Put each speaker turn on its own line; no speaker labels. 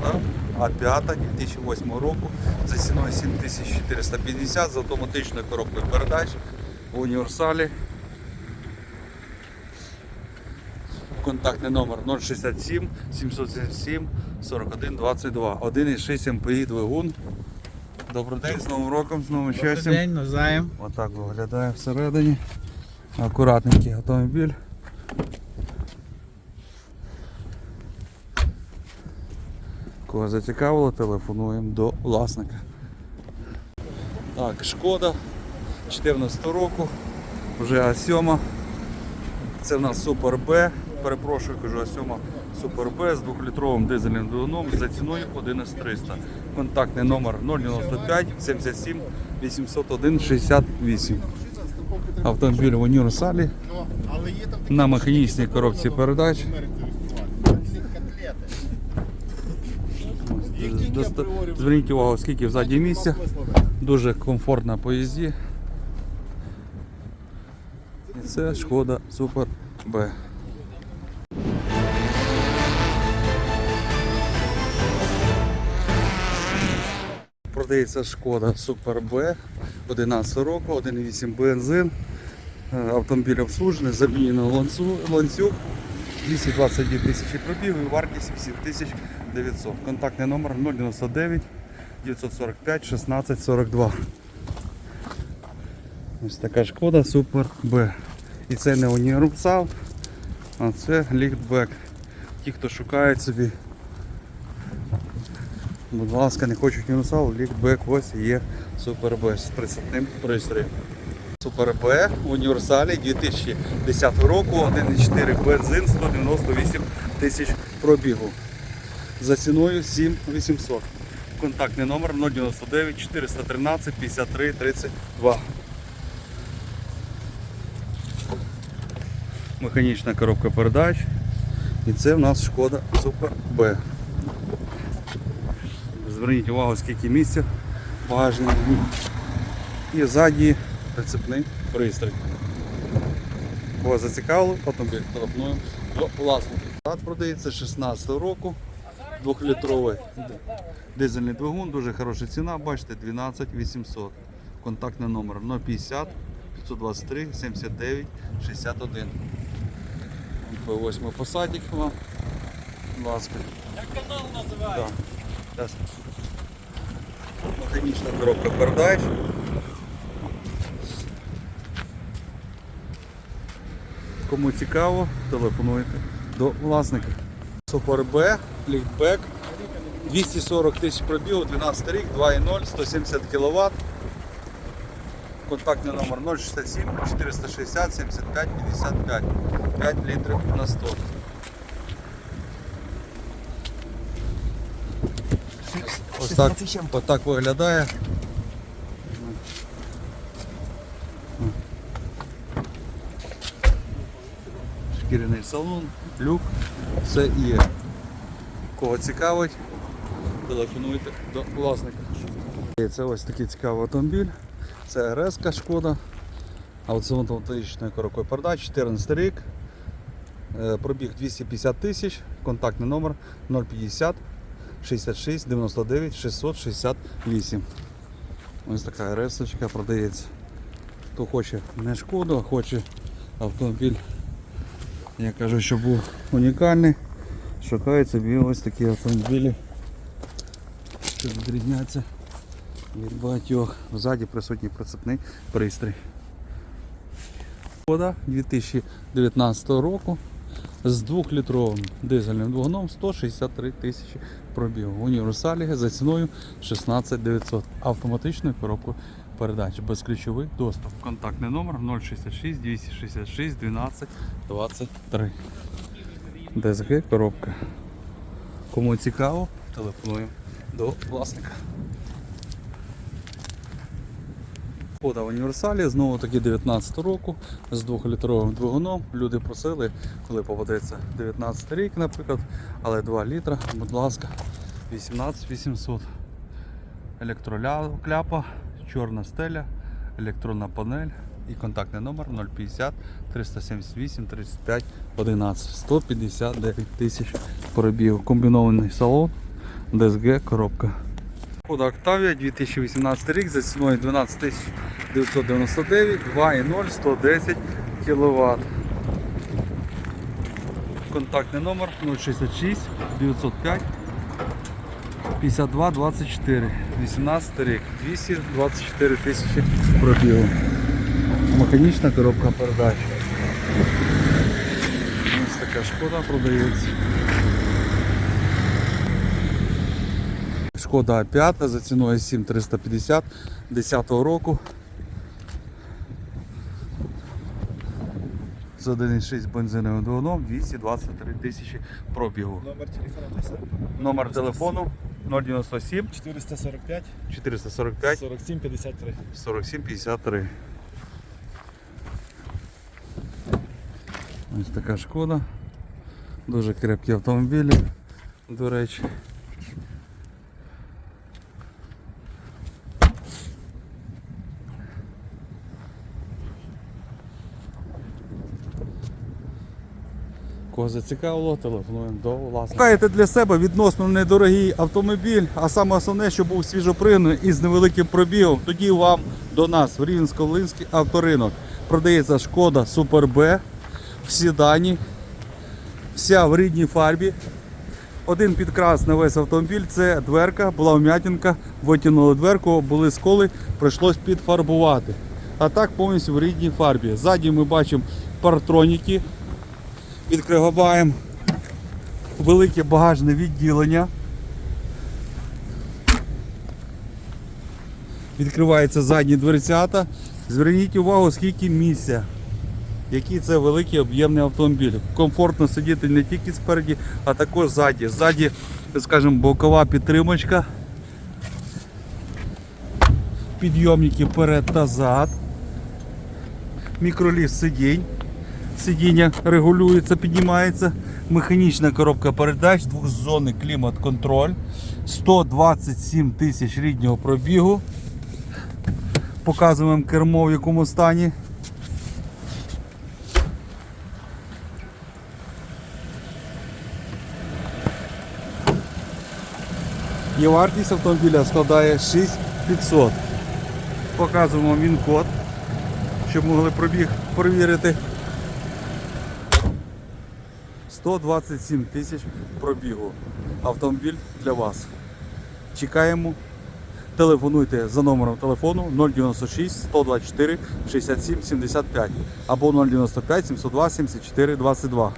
шкода А5 2008 року за ціною 7450 з автоматичною коробкою передач в універсалі. Контактний номер 067 777 41 22. 1,6 МПІ двигун. Добрий день, з Новим роком, з новим
Добрий день, навзаєм.
Отак виглядає всередині. Акуратненький автомобіль. Кого зацікавило, телефонуємо до власника. Так, шкода 14 року, вже А7. Це в нас Супер Б. Перепрошую, кажу А7 Супер Б з 2-літровим дизельним двигуном за ціною 11300. Контактний номер 095 77 801 68. Автомобіль в універсалі
такі
на механічній коробці передач. Доста- Зверніть увагу, скільки взаді місця. Дуже комфортно по їзді. І це шкода Супер Б. Продається шкода Супер Б 11 року, 1,8 бензин. Е, Автомобіль обслужений, замінено ланцюг. 222 тисячі пробігу і вартість 8900. Контактний номер 099 945 16 42. Ось така шкода Супер Б. І це не універсал, а це ліфтбек. Ті, хто шукають собі, будь ласка, не хочуть універсал, ліфтбек ось є Супер Б з прицепним пристроєм. Б в універсалі 2010 року, 1,4 бензин, 198 тисяч пробігу. За ціною 7800. Контактний номер 099 413 53 32. Механічна коробка передач. І це в нас шкода Супер Б. Зверніть увагу, скільки місця в. І ззаді прицепний пристрій. Кого зацікавило, автомобіль телефонуємо до власника. Продається 16 року. Двохлітровий дизельний двигун, дуже хороша ціна, бачите, 12 800. Контактний номер 050 523 79 61. P8 посадик вам. Будь ласка.
Як канал називається?
Да. Механічна коробка передач. Кому цікаво, телефонуйте до власника. Супер Б, ліфтбек, 240 тисяч пробігу, 12 рік, 2.0, 170 кВт. Контактний номер 067 460 75 55 5 літрів на 100. Ось так, ось так виглядає. Шкіряний салон, люк, все є. Кого цікавить, телефонуйте до власника. І Це ось такий цікавий автомобіль. Це РС шкода. Автоматичною коробкою передач, 14 рік. Е, Пробіг 250 тисяч, контактний номер 050 66 99 668. Ось така ресочка продається. Хто хоче не шкоду, а хоче автомобіль, я кажу, що був унікальний. Шукають собі ось такі автомобілі, що відрізняться від багатьох. Ззаді присутній прицепний пристрій. Шкода 2019 року з 2-літровим дизельним двигуном 163 тисячі пробігу. В універсалі за ціною 16 900. Автоматичною коробкою передач. Безключовий доступ. Контактний номер 066 266 12 23. ДСГ коробка. Кому цікаво, телефонуємо до власника. Шкода в універсалі, знову таки 19 року з 2-літровим двигуном. Люди просили, коли попадеться 19 рік, наприклад, але 2 літра, будь ласка, 18 800. Електрокляпа, чорна стеля, електронна панель і контактний номер 050 378 35 11 159 тисяч пробігу. Комбінований салон DSG коробка. Шкода Octavia 2018 рік за ціною 12 999, 2.0, 110 кВт. Контактний номер 066 905 52 24 18 рік 224 тисячі пробігу. Механічна коробка передач. Ось така шкода продається. Шкода 5 за ціною 7350 10 року. З 1,6 бензиновим двигуном 223 тисячі пробігу.
Номер телефону.
Номер телефону 097
445
445
47 53.
47 53. Ось така шкода. Дуже крепкі автомобілі, до речі. Кого зацікавило, телефонуємо до власника. Шукаєте для себе відносно недорогий автомобіль, а саме основне, щоб був свіжопригнаний і з невеликим пробігом, тоді вам до нас в Рівненсько-Волинський авторинок. Продається шкода Супер Б всі дані, вся в рідній фарбі. Один підкрас на весь автомобіль це дверка, була вм'ятінка, витягнули дверку, були сколи, прийшлось підфарбувати. А так повністю в рідній фарбі. Ззаді ми бачимо партроніки, відкриваємо велике багажне відділення. Відкриваються задні дверцята. Зверніть увагу, скільки місця. Який це великий об'ємний автомобіль. Комфортно сидіти не тільки спереді, а також ззаді. Ззаді, скажімо, бокова підтримочка. Підйомники вперед та зад. Мікроліс сидінь. Сидіння регулюється, піднімається. Механічна коробка передач, двохзонний клімат-контроль. 127 тисяч ріднього пробігу. Показуємо кермо в якому стані. І вартість автомобіля складає 6500. Показуємо він код, щоб могли пробіг перевірити. 127 тисяч пробігу. Автомобіль для вас. Чекаємо. Телефонуйте за номером телефону 096 124 67 75 або 095 702 74 22.